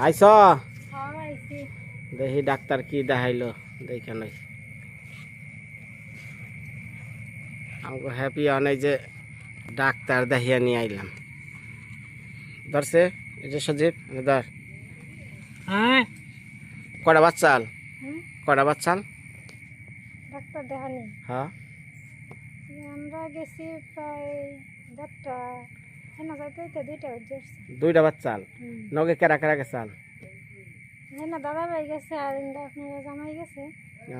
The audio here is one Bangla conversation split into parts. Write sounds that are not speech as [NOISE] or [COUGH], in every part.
আইস দেখি ডাক্তার কি দেখাইলো দেখে নাই। আমাকে হ্যাপি অনেক যে ডাক্তার দেখিয়া নিয়ে আইলাম। ধরছে এটা সজীব ধর। হ্যাঁ? কটা বাচ্চাল কটা বাচ্চাল ডাক্তার দেখানি। হ্যাঁ। আমরা গেছি প্রায় দেড়টা। হেনা যাইতে তো দুইটা আসছে। দুইটা বাচ্চাল নগে কেরা কেরা গেছাল হেনা দাদা ভাই গেছে আর ইন্দা আপনার জামাই গেছে।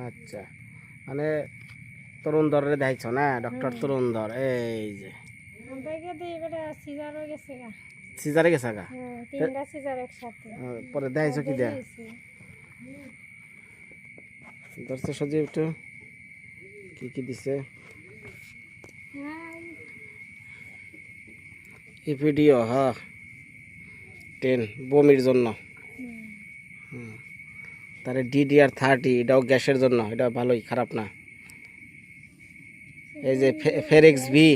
আচ্ছা। মানে তরুণ দরে দেখাইছ না? ডক্টর তরুণ দর এই যে। আমরা দিই গেছে গা। সিজারে গেছে গা? তিনটা সিজার একসাথে। পরে দেখাইছ কি দেয়া। ধরছে সজীব একটু। কি কি দিছে? হ্যাঁ ইপিডিও হ্যাঁ টেন বমির জন্য। তারে ডিডিআর থার্টি এটাও গ্যাসের জন্য, এটা ভালোই, খারাপ না। এই যে ফেরেক্স বি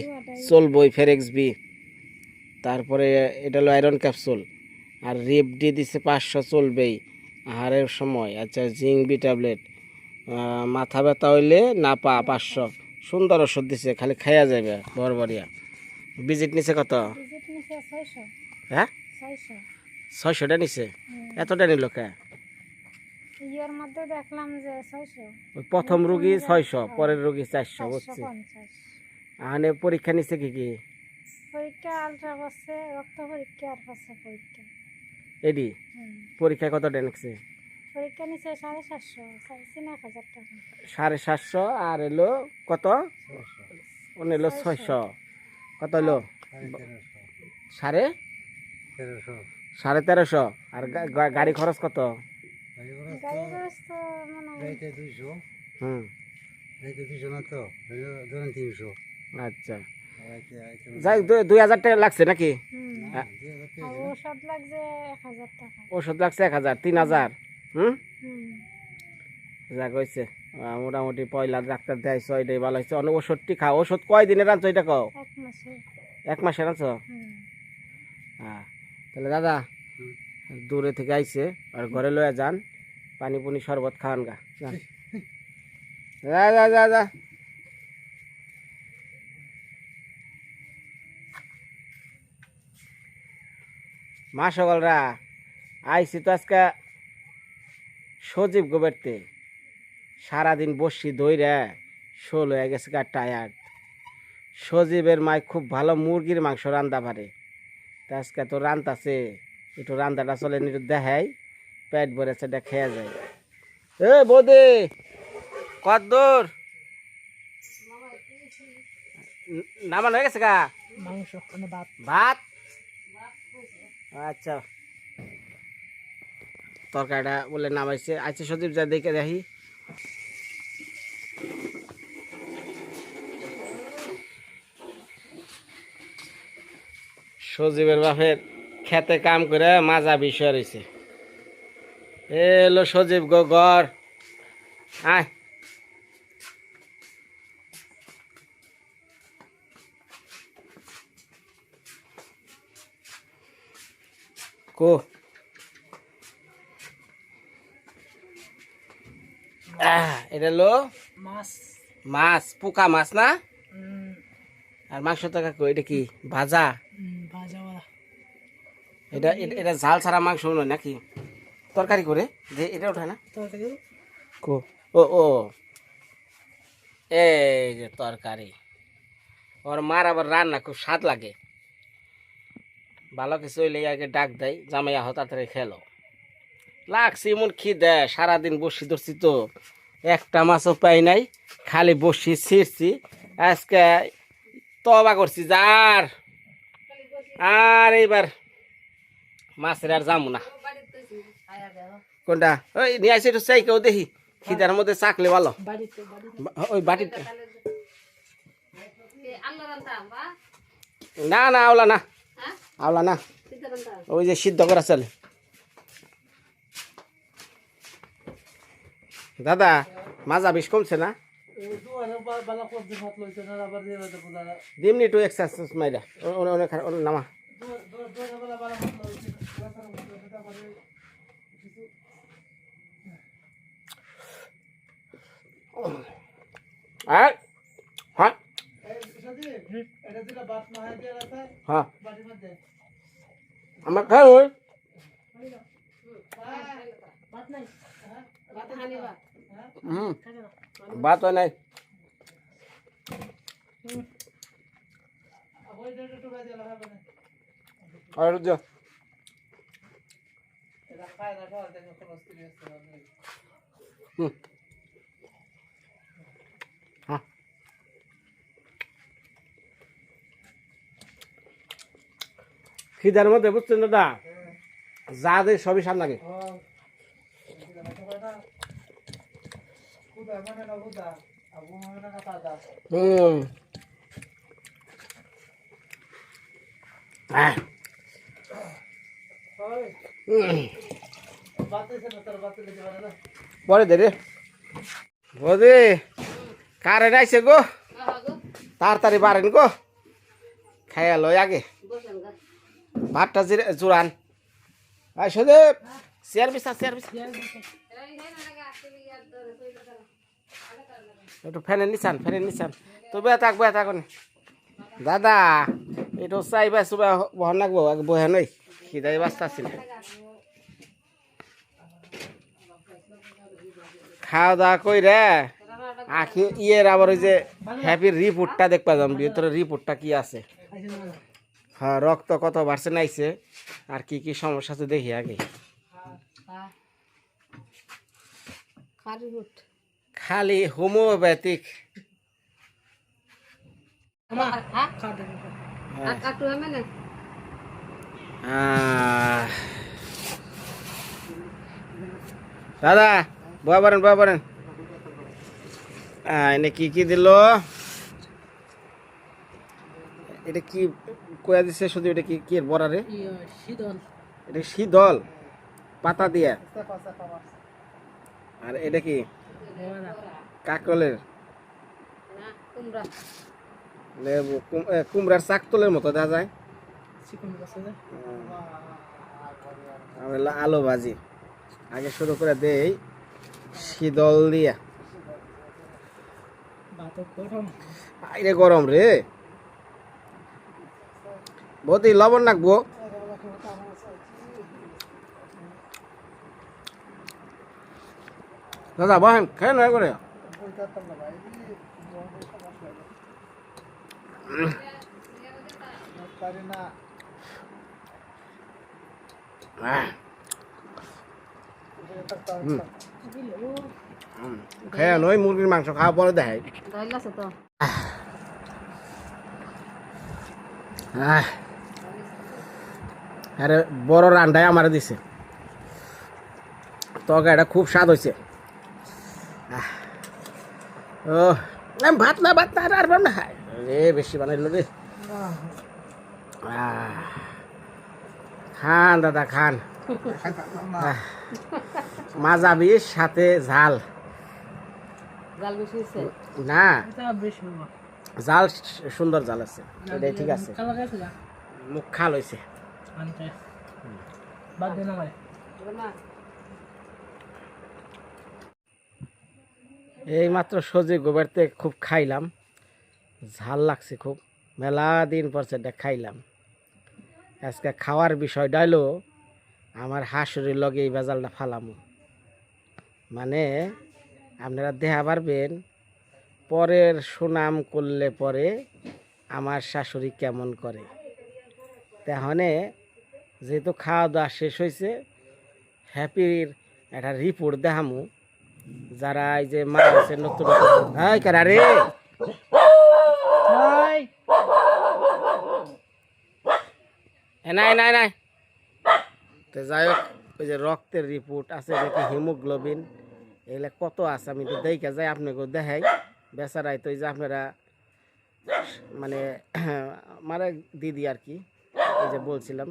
চলবই ফেরেক্স বি তারপরে এটা হলো আয়রন ক্যাপসুল আর রিপ ডি দিছে পাঁচশো চলবেই, আহারের সময়। আচ্ছা জিঙ্ক বি ট্যাবলেট মাথা ব্যথা হইলে না পা, পাঁচশো। সুন্দর ওষুধ দিছে, খালি খাইয়া যাবে বরবরিয়া। ভিজিট নিছে কত? হ্যাঁ ছয়শোটা নিছে? এতটা নিল কে? ইয়ের মধ্যে দেখলাম যে ছয়শো। প্রথম রুগী ছয়শো পরের রুগী চারশো বুঝছি? আনে পরীক্ষা নিছে কি কি? পরীক্ষা আলট্রা করছে রক্ত পরীক্ষা আর করছে পরীক্ষা। এডি? পরীক্ষা কতটা নিচ্ছে পরীক্ষা নিচে সাড়ে সাতশো চাইছি এক হাজার টাকা। সাড়ে সাতশো আর এলো কত? ওন এলো ছয়শো। কত এলো? সাড়ে? সাড়ে তেরোশো। আর গাড়ি খরচ কত? গাড়ি খরচ তো মানে তিনশো। আচ্ছা। যাই দুই হাজার টাকা লাগছে নাকি? হুম। হ্যাঁ, আর ওষুধ লাগছে এক হাজার তিন হাজার। হুম? হুম। যা কইছে মোটামুটি পয়লা ডাক্তার এটাই ভালো হয়েছে অনেক ওষুধটি খাও। ওষুধ কয় দিনে রাঁধছো এটা কও? এক মাসের। এক মাসে রাঁধছো হুম। হ্যাঁ। তাহলে দাদা দূরে থেকে আইছে আর ঘরে লয়ে যান পানি পুনি শরবত খাওয়ান গা। যা যা যা যা। মা সকলরা আইসি তো আজকে সজীব গোবেরতে। সারাদিন বসি দইরা শোল হয়ে গেছে গা টায়ার্ড সজীবের মায় খুব ভালো মুরগির মাংস রান্দা পারে। আজকে তো রান্তাছে একটু রান্দাটা চলে একটু দেখাই। পেট ভরেছে এটা খেয়ে যায়। এ বৌদি কত দূর নামানো হয়ে গেছে গা? মাংস মানে ভাত। ভাত? আচ্ছা। তরকারিটা বলে নামাইছে। আচ্ছা সজীব যা দেখে দেখি। সজীবের বাপের খেতে কাম করে মাজা বিষয় রয়েছে। এলো সজীব গো ঘর। আয়। কো। এটা হলো মাছ। মাছ পোকা মাছ না? আর মাংস কাকু এটা কি ভাজা? এটা এটা- ঝাল ছাড়া মাংস নয় নাকি? তরকারি করে? যে এটা ওঠে না? কো। ও ও। এই যে তরকারি। ওর মার আবার রান্না খুব স্বাদ লাগে। ভালো কিছু হইলে আগে ডাক দেয় জামাই আহ তাড়াতাড়ি খেলো। লাগছে এমন খিদে সারাদিন বসি ধরছি তো। একটা মাছও পাই নাই খালি বসি ছিঁড়ছি। আজকে তবা করছি যার। আর এইবার মাছের আর যাব না। কোনটা? ওই নিয়ে আসি একটু চাই কেউ দেখি। খিদার মধ্যে চাকলে ভালো। বাড়িতে বাড়িতে। বা- ওই বাটিতে না না আওলা না। আওলা না। ওই যে সিদ্ধ করা চলে দাদা মাজা বেশ কমছে না? দিমনি একটু এক্সারসাইজ মাইরা। অনেক নামা। হ্যাঁ হ্যাঁ। আমার খাই ওই। হুম ভাত হয় নাই। আর যা হ্যাঁ খিদার মধ্যে বুঝছেন দাদা যা দেয় সবই সার লাগে হুম আহ। পরে দে রে। বৌদি, কারে নাইছে গো? তাড়াতাড়ি বাড়েন গো। খাইয়া লই আগে। ভাতটা জিরে জুড়ান। আই সদে চেয়ার বিছা চেয়ার বিছা। একটু ফ্যানের নিচান ফ্যানের নিচান। তো বেয়া থাক বেয়া থাক। দাদা, একটু চাইবা চুবা বহন লাগবো বহে নই। খিদাই বাস্তা আছিল খাওয়া দাওয়া কই রে আখি ইয়ের আবার ওই যে হ্যাপির রিপোর্টটা দেখবা যাম ভিতরে রিপোর্টটা কি আছে হ্যাঁ রক্ত কত বাড়ছে নাইছে আর কি কি সমস্যা আছে দেখি আগে খালি হোমিওপ্যাথিক আহ। দাদা বয়া পারেন বয়া পারেন এনে কি কি দিল? এটা কি কয়া দিছে শুধু? এটা কি কি বড়া রে? এটা শীতল? পাতা দিয়া? আর এটা কি? কাকলের? লেবু কুমড়ার চাকতলের মতো দেখা যায়? আলু ভাজি। আগে শুরু করে দেই শীতল দিয়া। আইরে গরম রে। বহুত লবণ লাগবো? দাদা বহেন খেয়ে নয় করে হুম, খেয়ে নয় মুরগির মাংস খাওয়া পরে আহ, আরে বড় রান্ডায় আমার দিছে। তরকারিটা খুব স্বাদ হয়েছে ও ভাত না ভাত না আর না রে বেশি বানাইলো রে আহ, খান দাদা খান। মাজা বিষ সাথে ঝাল। না। জাল সুন্দর জাল আছে। এটাই ঠিক আছে। মুখ খাল হয়েছে এই মাত্র সজি গোবরতে খুব খাইলাম। ঝাল লাগছে খুব। মেলা দিন পর সেটা খাইলাম। আজকে খাওয়ার বিষয়টা হলো আমার হাঁসুরির লগে এই বেজালটা ফালামো। মানে আপনারা দেহা পারবেন, পরের সুনাম করলে পরে আমার শাশুড়ি কেমন করে। তাহলে যেহেতু খাওয়া দাওয়া শেষ হয়েছে হ্যাপির একটা রিপোর্ট দেখামু, যারা এই যে মা আছে নতুন হাই কারা রে এ নাই নাই নাই। তো যাই হোক ওই যে রক্তের রিপোর্ট আছে নাকি হিমোগ্লোবিন এগুলা কত আছে আমি তো দেখে যাই আপনাকে দেখাই। বেচারাই তো এই যে আপনারা মানে [CLEARS THROAT] মানে দিদি আর কি এই যে বলছিলাম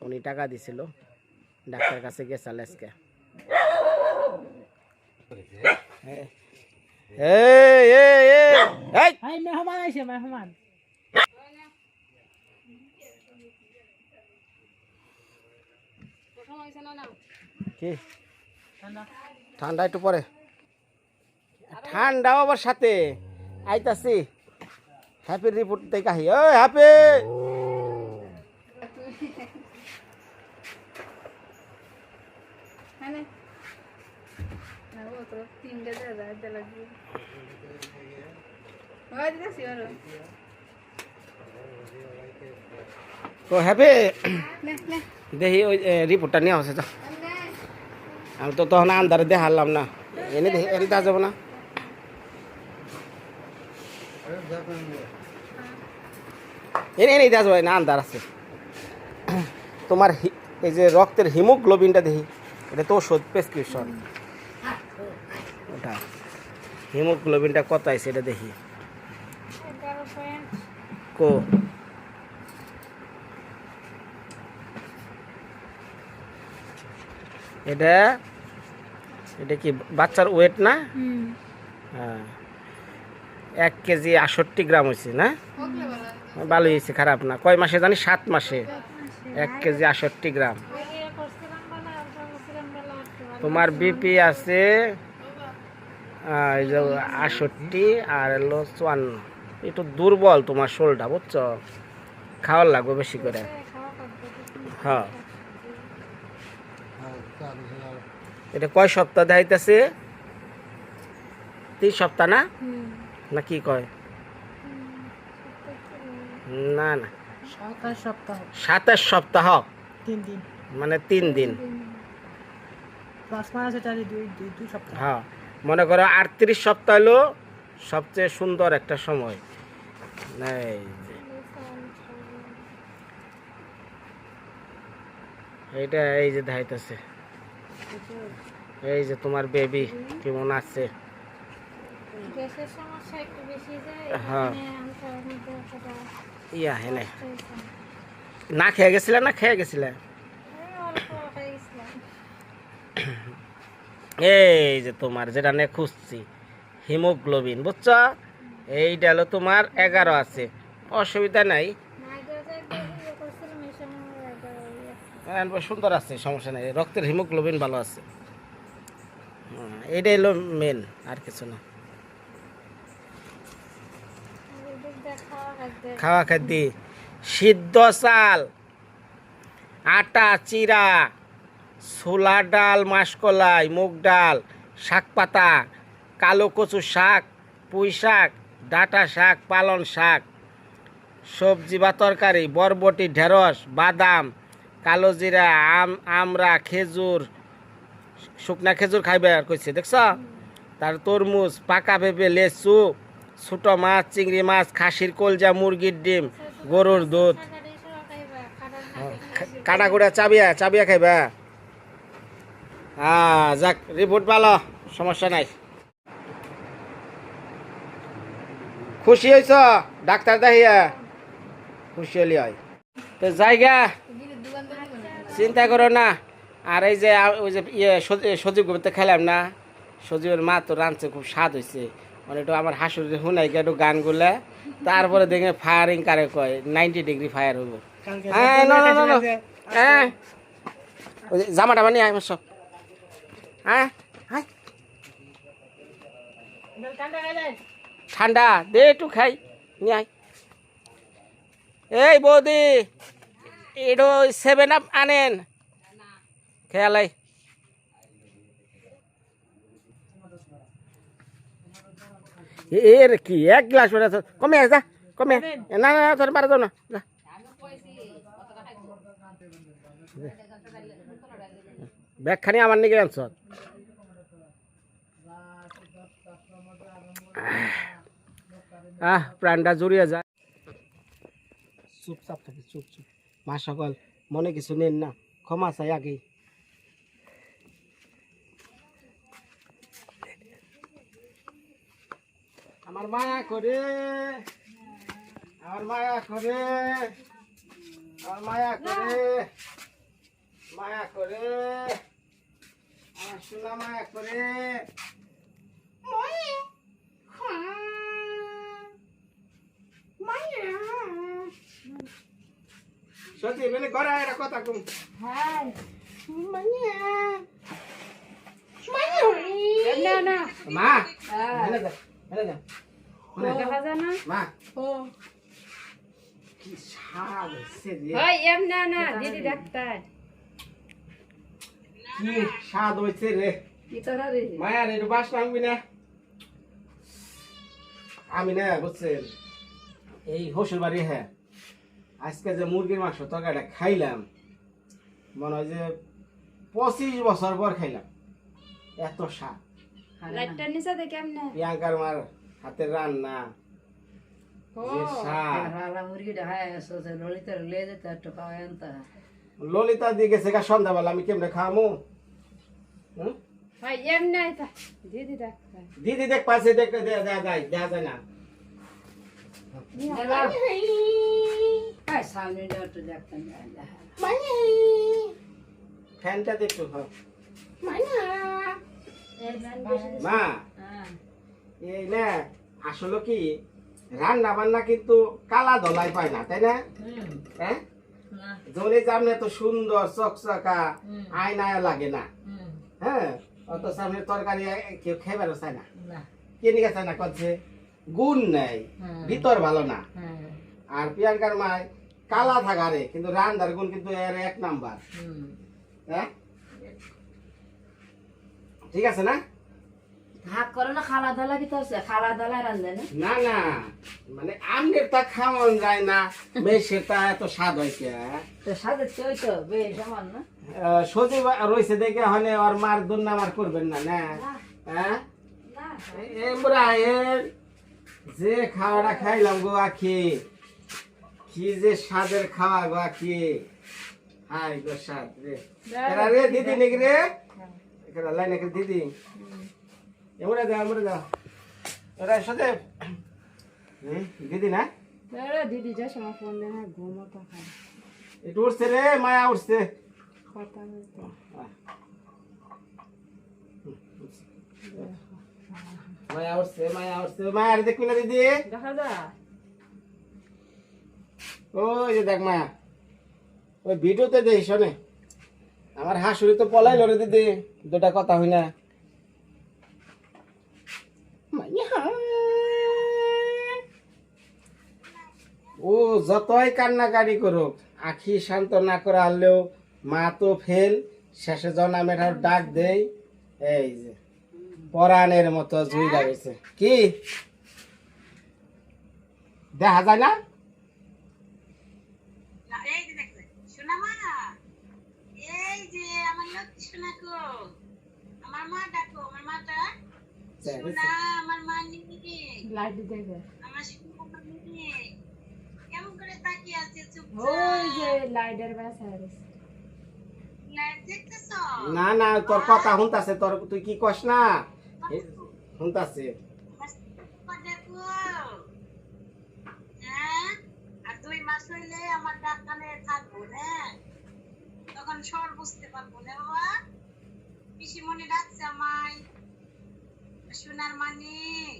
উনি টাকা দিছিল ডাক্তার কাছে গেছাল আজকে। এই এই এই এই মেহমান আইছে মেহমান। কি? ঠান্ডা। একটু পরে। ঠান্ডাও আবার সাথে। আইতাছি। হ্যাপি রিপোর্ট দেখে আহি। ওই হ্যাপি তো হ্যাপি দেখি ওই রিপোর্টটা নিয়ে আসে আমি তো তখন আন্দারে দেখালাম না। এনে দেখি এনে দেওয়া যাব না। এনে এনে দেওয়া যাবে না আন্দার আছে। তোমার এই যে রক্তের হিমোগ্লোবিনটা দেখি এটা তো ওষুধ প্রেসক্রিপশন ওটা, হিমোগ্লোবিনটা কত আছে এটা দেখি কো এটা এটা কি বাচ্চার ওয়েট না? হ্যাঁ। এক কেজি আষট্টি গ্রাম হয়েছে না? ভালো হয়েছে খারাপ না। কয় মাসে জানি সাত মাসে। এক কেজি আষট্টি গ্রাম। তোমার বিপি আছে আটষট্টি আর হলো চুয়ান্ন। একটু দুর্বল তোমার শোলটা বুঝছ? খাওয়ার লাগবে বেশি করে। হ্যাঁ। এটা কয় সপ্তাহ দেখাইতেছে? তিন সপ্তাহ না? না কি কয়? না না। সাতাশ সপ্তাহ। সাতাশ সপ্তাহ? তিন দিন। মানে তিন দিন। হ্যাঁ। মনে করো আটত্রিশ সপ্তাহ হলো সবচেয়ে সুন্দর একটা সময়। এই এইটা এই যে দেখাইতেছে। এই যে তোমার বেবি কেমন আছে? হ্যাঁ। ইয়া হেনে না। খেয়ে গেছিলে না খেয়ে গেছিলে? এই যে তোমার যেটা নিয়ে খুঁজছি হিমোগ্লোবিন বুঝছ? এইটা হলো তোমার এগারো আছে। অসুবিধা নাই। সুন্দর আছে, সমস্যা নেই। রক্তের হিমোগ্লোবিন ভালো আছে। এটাই হলো মেন আর কিছু না। খাওয়া খাদ্য। সিদ্ধ চাল, আটা, চিরা, ছোলা ডাল, মাসকলাই, মুগ ডাল, শাক পাতা, কালো কচু শাক, পুঁই শাক, ডাঁটা শাক পালন শাক, সবজি বা তরকারি, বরবটি, ঢেঁড়স, বাদাম কালো জিরা, আম, আমড়া, খেজুর, শুকনা খেজুর খাইবে আর কইছে, দেখছ? তার তরমুজ, পাকা পেঁপে লেচু, ছোট মাছ, চিংড়ি মাছ, খাসির কলজা, মুরগির ডিম, গরুর দুধ। খাটারি সহ খাইবা খাটার না কাটা কুটা চাবিয়া চাবিয়া খাইবা। হ্যাঁ যাক রিপোর্ট ভালো সমস্যা নাই। খুশি হয়েছ ডাক্তার দেখিয়া খুশি হলি হয়। তো জায়গা চিন্তা করো না। আর এই যে ওই যে ইয়ে সজীব গোবিতে খেলাম না। সজীবের মা তো রাঁধছে খুব স্বাদ হয়েছে মানে একটু আমার হাসুরে শুনাই একটু গানগুলা তারপরে দেখে ফায়ারিং কারে কয় নাইনটি ডিগ্রি ফায়ার হইব। হ্যাঁ না না না না। হ্যাঁ। ওই জামাটা বানিয়ে আয় আমার সব। হ্যাঁ হ্যাঁ ঠান্ডা দে একটু খাই নিয়ে আয়। এই বৌদি। এটো সেভেন আপ আনেন। খেয়ালাই। এর কি এক গ্লাস করে কমে যা কমে। না না তোর পারে যাও না যা। ব্যাগ খানি আমার নিকে আনছ। আহ প্রাণটা জড়িয়ে যায় চুপচাপ থাকে চুপ চুপ মা সকল, মনে কিছু নেন না, ক্ষমা চাই আগেই। আমার মায়া করে, আমার মায়া করে, আমার মায়া করে মায়া করে, আমার সোনা মায়া করে। সত্যি মানে ঘরে একটা কথা কম হ্যাঁ না না। মা ও। কি স্বাদ হচ্ছে রে। হয় এম না না দিদি ডাক্তার। কি স্বাদ হয়েছে রে। কি তোরা রে মায়ার একটু বাস ভাঙবি না। আমি না বুঝছেন এই হোসের বাড়ি হ্যাঁ। আজকে যে মুরগির মাংস তরকারিটা খাইলাম মনে হয় যে পঁচিশ বছর পর খাইলাম এত স্বাদ প্রিয়াঙ্কার মার হাতের রান্না হায় ললিতা দিয়ে গেছে সন্ধ্যাবেলা আমি কেমনে খামু? হয় দিদি দেখ পাশে দেখ দেয়া দেয়া যায় দেয়া যায় না হায় দেখতাম ফ্যানটা হ্যাঁ ম্যান বেশি মা। হ্যাঁ। এই না আসলে কি রান্না বান্না কিন্তু কালা ধলাই পায় না তাই না? হুম। হ্যাঁ? জলে সামনে তো সুন্দর চকচকা। আয়নায় লাগে না। হ্যাঁ? অত সামনে তরকারি কেউ খেবার চায় না? না। কে নিয়ে চায় না করছে গুণ নেই। ভিতর ভালো না। হ্যাঁ। আর প্রিয়াঙ্কার মায় কালা থাকারে কিন্তু রান্নার গুণ কিন্তু এর এক নাম্বার। হ্যাঁ? ঠিক আছে না? ভাগ করে না খালা দালা কি তো খালা দালা রান্ধে না? না না। মানে আমনের তা খাওয়ান যায় না মেয়ের তা এত স্বাদ হয়েছে তো সাথে চই তো বেশ আমার না? সজীব রয়েছে দেখে হলে ওর মার দুর্নাম আর করবেন না না? হ্যাঁ? এমরা যে খাওয়াটা খাইলাম গো আখি। কি যে স্বাদের খাওয়া গো আখি হাই গো স্বাদ রে। এরা রে দিদি নাকি রে? এরা লাই নাকি দিদি? এমরা যা এমরা যা এরা সাথে দিদি না? দিদি যা সময় ফোন দেয় না ঘুমোতো খায় একটু উঠছে রে মায়া উঠছে। কথা বলতে। মায়া উঠছে মায়া উঠছে। মায়া দেখবি না দিদি? দেখা যায় ওই যে দেখ মায়া, ওই ভিডিওতে দেই শোনে? আমার হাসুরি তো পলাইল রে দিদি, দুটা কথা হই না। ও যতই কান্নাকারি করুক, আখি শান্ত না করে আনলেও মা তো ফেল, শেষে জনা মেঠার ডাক দেই। এই যে, পরাণের মতো জুই লাগেছে কি? দেখা যায় না এই যে দেখো শোনা মা এই যে আমার লক্ষ্মী শোনা কো আমার মা ডাকো আমার মাটা শোনা আমার মা নিয়ে লাইট দেখে আমার শোনা নিয়ে কেমন করে তাকিয়ে আছে চুপ ওই যে লাইটের বাসায় লাইট না না তোর কথা শুনতাছে তোর তুই কি কস না? হ্যাঁ? আর দুই মাস হইলে আমার ডাক্তারে থাকব না তখন সর বুঝতে পারব না বাবা? পিসিমণি ডাকছে আমায়। সোনার মানিক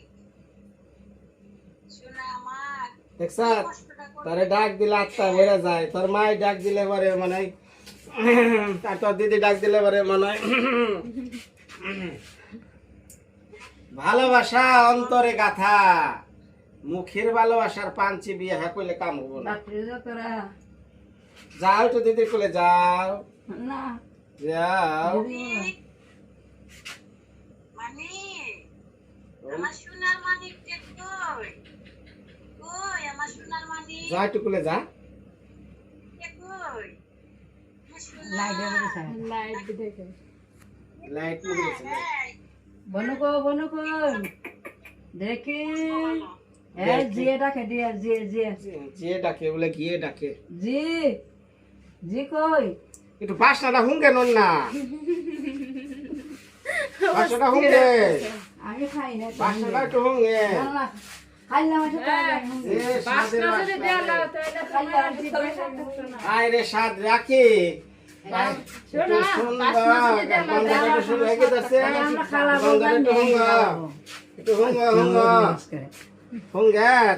সোনা আমার। তোরে ডাক দিলে আত্মা বেড়ে যায়। তোর মাই ডাক দিলে পরে মনে আর তোর দিদি ডাক দিলে পরে মনে ভালোবাসা অন্তরে গাথা। মুখের ভালোবাসার পাঞ্চি বিয়ে হ্যাঁ কইলে কাম হব না। যাও তো দিদি কোলে যাও। না। যাও মানিক আমার সোনার মানিক যে একটু কোলে যা। লাইটে বনুকো বনুকো দেখি এ জিয়ে ডাকে দিয়ে জিয়ে ডাকে বলে গিয়ে ডাকে। জি জি কই? একটু বাসনাটা হুঙ্গে নন না। [LAUGHS] বাসনাটা হুঙ্গে। আমি খাই না খাইলাম বাসনা আয় রে স্বাদ রাখি। একটু সুন্দর হয়ে।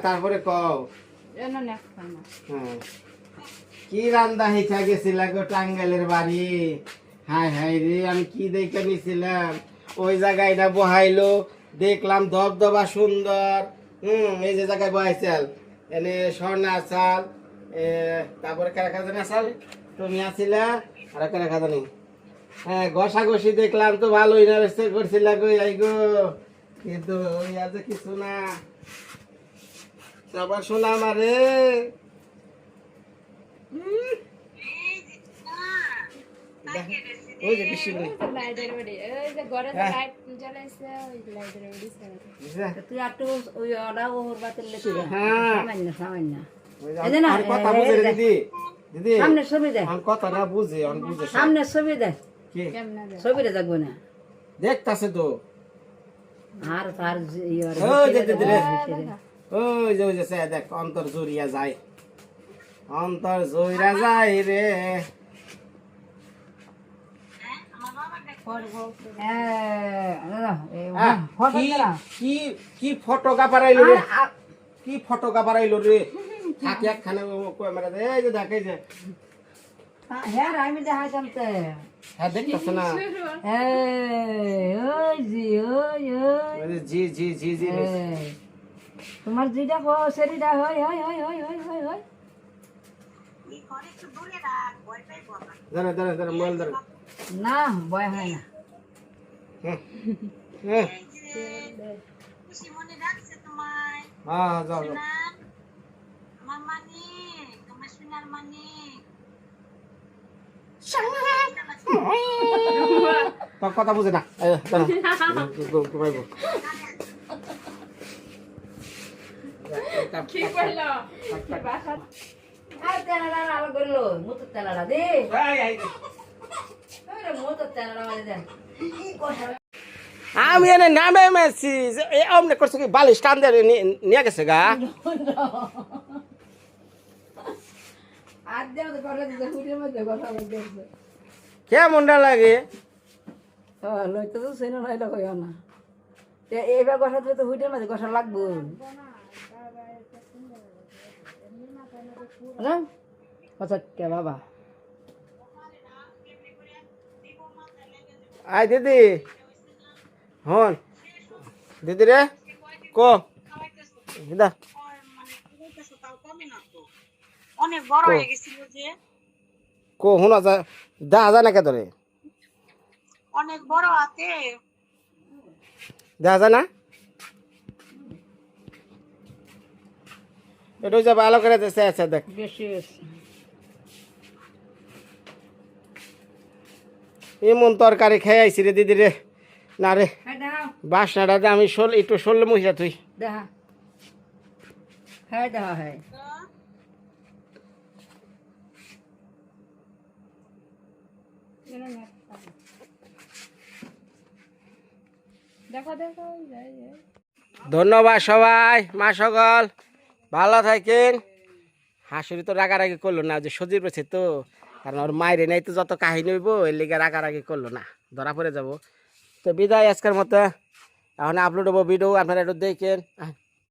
তারপরে কও। হ্যাঁ। কি রান্দা হিচা গেছিল গো টাঙ্গাইলের বাড়ি? হাই হাই রে আমি কি দেখে নিছিলাম? ওই জায়গায় না বহাইলো দেখলাম দবদবা সুন্দর। হুম এই যে জায়গায় বহাইছাল। এনে স্বর্ণা চাল তারপরে কারা কাজা আসাল তুমি আসিলা আর কারা কাজা হ্যাঁ ঘষা ঘষি দেখলাম তো ভালোই না ব্যস্ত করছিলা গো আই গো কিন্তু ওই আছে কিছু না। আবার শোনা আমারে। ওই যে বৃষ্টি বলে লাইটের বাড়ি ওই যে ঘরে। লাইট জ্বালাইছে ওই লাইটের বাড়ি তুই একটু ওই ওরা ওর বাতের লেগে হ্যাঁ। সামান্য সামান্য। ওই যে এই যে না, আমার কথা বুঝে দিদি। দিদি সামনে ছবি দেখ আমার কথা না বুঝে অন বুঝে সামনে ছবি দেখ কি? দেখব না। দেখতাছে তো। আর তার ইয়ে ওই যে দিদি রে। ওই যে ওই যে দেখ অন্তর জড়িয়া যায়। অন্তর জড়িয়া যায় রে আহ, কি কি কি ফটো কাপারাইলো রে? কি ফটো কাপারাইলো রে? থাকি একখানে ক্যামেরা দে এই যে দেখ যে। হ্যাঁ আমি দেখাইতাম তো। হ্যাঁ দেখতাছে না? জি ওই ওই জি জি জি জি। তোমার যেটা সেটা হয় হয় হয় হয় হয় হয় হয় এই ঘরে একটু দূরে রাখ ভয় পাইবো আবার দাঁড়া দাঁড়া দাঁড়া মোবাইল দাঁড়া না ভয় হয় না হ্যাঁ হ্যাঁ এই যে খুশি মনে রাখছে তোমায় হ্যাঁ যাও যাও। না আমার মানে তোমার সোনার মানে তোর কথা বুঝে না এই, দাঁড়া। ঘু- ঘুমাইবো। কি করল আমি এনে নামে মেসি এ অমনে করছে কি বালিশ টান দিয়ে নি- নিয়ে গেছে গা? বলতে কেমনটা লাগে? লইতে তো সেনা নইলে কইও না। এইবার কথা তো হুটের মধ্যে কথা লাগবো কে বাবা? আই দিদি। হন। দিদি রে কো? দা। অনেক বড় হয়ে গেছিল যে কো হুনা যা দা যা না কে ধরে অনেক বড় হাতে। দেখা যায় না? এটা যে ভালো করে দেশে আছে দেখ। বেশি এমন তরকারি খেয়ে আইছি রে দিদি রে। না রে বাসনাটাতে আমি শোল একটু শোল মহিলা তুই দেখা হ্যাঁ দেখা হ্যাঁ। ধন্যবাদ সবাই মা সকল। ভালো থাকেন। হাসুরি তো রাগারাগি করল না, যে সজীব রয়েছে তো। কারণ ওর মায়ের নেই তো যত কাহিনী হইব, এর লিগে রাগারাগি করল না, ধরা পড়ে যাব। তো বিদায় আজকের মতো। এখন আপলোড হব ভিডিও আপনারা একটু দেখেন।